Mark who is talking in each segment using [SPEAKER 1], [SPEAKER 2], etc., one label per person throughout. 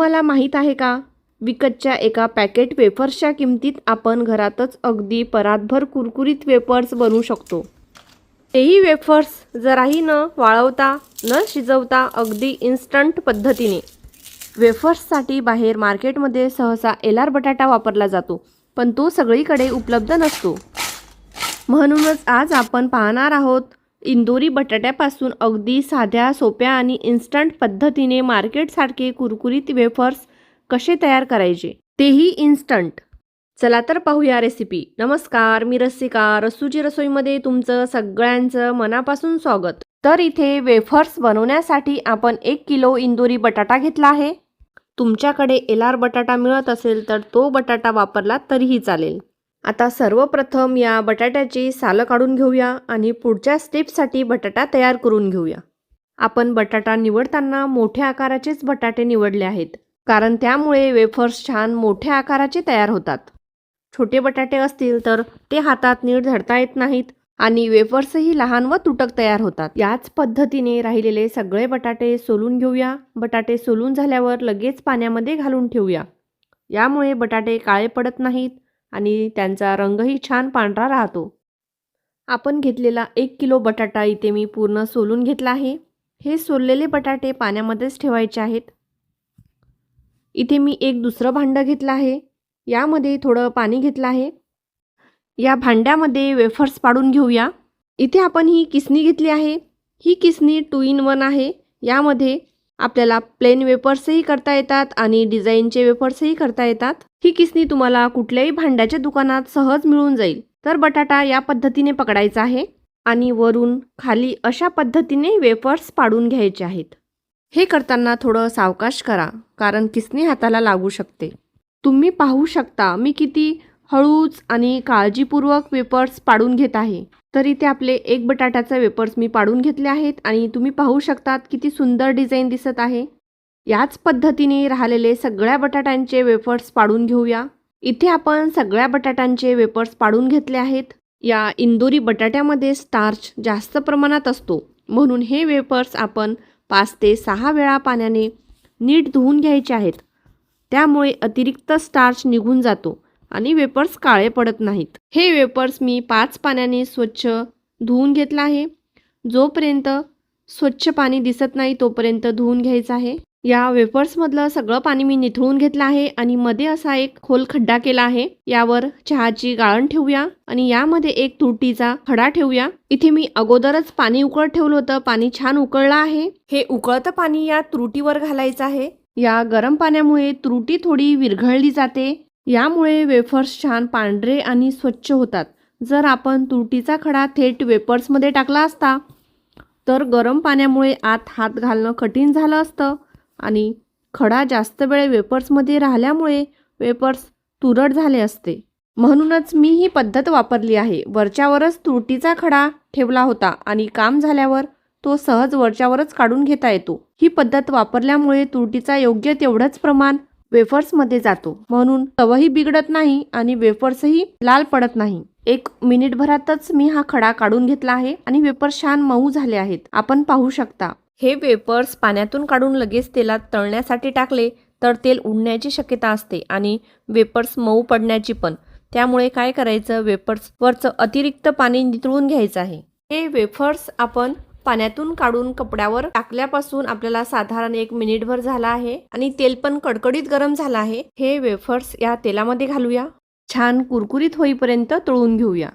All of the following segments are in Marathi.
[SPEAKER 1] तुम्हाला माहीत आहे का? विकतच्या एका पॅकेट वेफर्सच्या किमतीत आपण घरातच अगदी परातभर कुरकुरीत वेफर्स बनवू शकतो. तेही वेफर्स जराही न वाळवता न शिजवता अगदी इन्स्टंट पद्धतीने. वेफर्ससाठी बाहेर मार्केटमध्ये सहसा एलार बटाटा वापरला जातो पण तो सगळीकडे उपलब्ध नसतो. म्हणूनच आज आपण पाहणार आहोत इंदोरी बटाट्यापासून अगदी साध्या सोप्या आणि इन्स्टंट पद्धतीने मार्केटसारखे कुरकुरीत वेफर्स कसे तयार करायचे? तेही इन्स्टंट चला तर पाहूया रेसिपी नमस्कार मी रसिका. रसूची रसोईमध्ये तुमचं सगळ्यांचं मनापासून स्वागत. तर इथे वेफर्स बनवण्यासाठी आपण एक किलो इंदोरी बटाटा घेतला आहे. तुमच्याकडे एलार बटाटा मिळत असेल तर तो बटाटा वापरला तरीही चालेल. आता सर्वप्रथम या बटाट्याची सालं काढून घेऊया आणि पुढच्या स्टेपसाठी बटाटा तयार करून घेऊया. आपण बटाटा निवडताना मोठ्या आकाराचेच बटाटे निवडले आहेत कारण त्यामुळे वेफर्स छान मोठ्या आकाराचे तयार होतात. छोटे बटाटे असतील तर ते हातात नीट धरता येत नाहीत आणि वेफर्सही लहान व तुटक तयार होतात. याच पद्धतीने राहिलेले सगळे बटाटे सोलून घेऊया. बटाटे सोलून झाल्यावर लगेच पाण्यामध्ये घालून ठेवूया. यामुळे बटाटे काळे पडत नाहीत आणि त्यांचा रंगही छान पांढरा राहतो. आपण घेतलेला एक किलो बटाटा इथे मी पूर्ण सोलून घेतला आहे. हे सोललेले बटाटे पाण्यामध्येच ठेवायचे आहेत. इथे मी एक दुसरं भांडं घेतलं आहे. यामध्ये थोडं पाणी घेतलं आहे. या भांड्यामध्ये वेफर्स पाडून घेऊया. इथे आपण ही किसणी घेतली आहे. ही किसणी टू इन वन आहे. यामध्ये आपल्याला प्लेन वेफर्सही करता येतात आणि डिझाईनचे वेफर्सही करता येतात. ही किसनी तुम्हाला कुठल्याही भांड्याच्या दुकानात सहज मिळून जाईल. तर बटाटा या पद्धतीने पकडायचा आहे आणि वरून खाली अशा पद्धतीने वेफर्स पाडून घ्यायचे आहेत. हे करताना थोडं सावकाश करा कारण किसनी हाताला लागू शकते. तुम्ही पाहू शकता मी किती हळूच आणि काळजीपूर्वक वेपर्स पाडून घेत आहे. तर इथे आपले एक बटाट्याचे वेपर्स मी पाडून घेतले आहेत आणि तुम्ही पाहू शकतात किती सुंदर डिझाईन दिसत आहे. याच पद्धतीने राहिलेले सगळ्या बटाट्यांचे वेफर्स पाडून घेऊया. इथे आपण सगळ्या बटाट्यांचे वेपर्स पाडून घेतले आहेत. या इंदोरी बटाट्यामध्ये स्टार्च जास्त प्रमाणात असतो. म्हणून हे वेपर्स आपण पाच ते सहा वेळा पाण्याने नीट धुवून घ्यायचे आहेत. त्यामुळे अतिरिक्त स्टार्च निघून जातो. आणि वेपर्स काळे पडत नाहीत. हे वेपर्स मी पाच पाण्याने स्वच्छ धुवून घेतला आहे. जोपर्यंत स्वच्छ पाणी दिसत नाही तोपर्यंत धुवून घ्यायचं आहे. या वेफर्समधलं सगळं पाणी मी निथळून घेतलं आहे आणि मध्ये असा एक खोल खड्डा केला आहे. यावर चहाची गाळण ठेवूया आणि यामध्ये एक तुरटीचा खडा ठेवूया. इथे मी अगोदरच पाणी उकळत ठेवलं होतं. पाणी छान उकळलं आहे. हे उकळतं पाणी या त्रुटीवर घालायचं आहे. या गरम पाण्यामुळे त्रुटी थोडी विरघळली जाते. यामुळे वेफर्स छान पांढरे आणि स्वच्छ होतात. जर आपण तुरटीचा खडा थेट वेपर्समध्ये टाकला असता तर गरम पाण्यामुळे आत हात घालणं कठीण झालं असतं आणि खडा जास्त वेळ वेपर्समध्ये राहिल्यामुळे वेपर्स तुरट झाले असते. म्हणूनच मी ही पद्धत वापरली आहे. वरच्यावरच तुरटीचा खडा ठेवला होता आणि काम झाल्यावर तो सहज वरच्यावरच काढून घेता येतो. ही पद्धत वापरल्यामुळे तुरटीचा योग्य तेवढंच प्रमाण वेफर्समध्ये जातो. म्हणून तवही बिघडत नाही आणि वेफर्सही लाल पडत नाही. एक मिनिटभरातच मी हा खडा काढून घेतला आहे आणि वेफर्स छान मऊ झाले आहेत. आपण पाहू शकता. हे वेपर्स पाण्यातून काढून लगेच तेलात तळण्यासाठी टाकले तर तेल उडण्याची शक्यता असते आणि वेपर्स मऊ पडण्याची पण. त्यामुळे काय करायचं? वेपर्सवरचं अतिरिक्त पाणी नितळून घ्यायचं आहे. हे वेफर्स आपण पाण्यातून काढून कपड्यावर टाकल्यापासून आपल्याला साधारण एक मिनिटभर झाला आहे आणि तेल पण कडकडीत गरम झालं आहे. हे वेफर्स या तेलामध्ये घालूया. छान कुरकुरीत होईपर्यंत तळून घेऊया.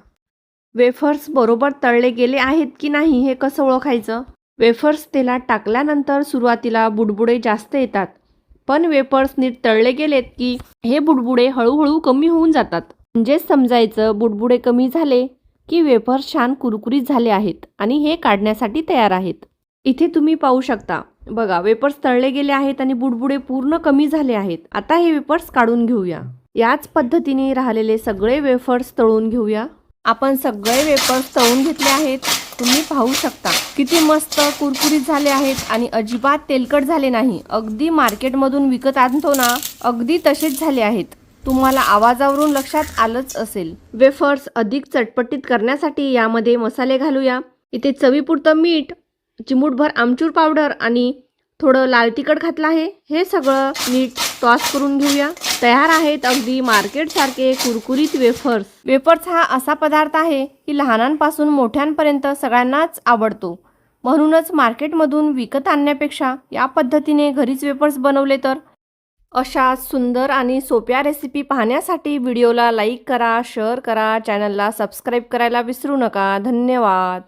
[SPEAKER 1] वेफर्स बरोबर तळले गेले आहेत की नाही हे कसं ओळखायचं? वेफर्स तेलात टाकल्यानंतर सुरुवातीला बुडबुडे जास्त येतात. पण वेफर्स नीट तळले गेलेत की हे बुडबुडे हळूहळू कमी होऊन जातात. म्हणजेच समजायचं बुडबुडे कमी झाले की वेफर्स छान कुरकुरीत झाले आहेत आणि हे काढण्यासाठी तयार आहेत. इथे तुम्ही पाहू शकता. बघा वेपर्स तळले गेले आहेत आणि बुडबुडे पूर्ण कमी झाले आहेत. आता हे वेपर्स काढून घेऊया. याच पद्धतीने राहिलेले सगळे वेफर्स तळून घेऊया. आपण सगळे वेपर्स तळून घेतले आहेत. तुम्ही पाहू शकता. किती मस्त कुरकुरीत झाले आहेत आणि अजिबात तेलकट झाले नाही. अगदी मार्केटमधून विकत आणतो ना अगदी तसेच झाले आहेत. तुम्हाला आवाजावरून लक्षात आलंच असेल. वेफर्स अधिक चटपटीत करण्यासाठी यामध्ये मसाले घालूया. इथे चवीपुरतं मीठ चिमूटभर आमचूर पावडर आणि थोडं लाल तिखट घातलं आहे. हे सगळं नीट टॉस करून घेऊया. तयार आहेत अगदी मार्केटसारखे कुरकुरीत वेफर्स. वेफर्स हा असा पदार्थ आहे की लहानांपासून मोठ्यांपर्यंत सगळ्यांनाच आवडतो. म्हणूनच मार्केटमधून विकत आणण्यापेक्षा या पद्धतीने घरीच वेफर्स बनवले तर अशा सुंदर आणि सोप्या रेसिपी पाहण्यासाठी व्हिडिओला लाईक करा शेअर करा चॅनलला सबस्क्राईब करायला विसरू नका. धन्यवाद.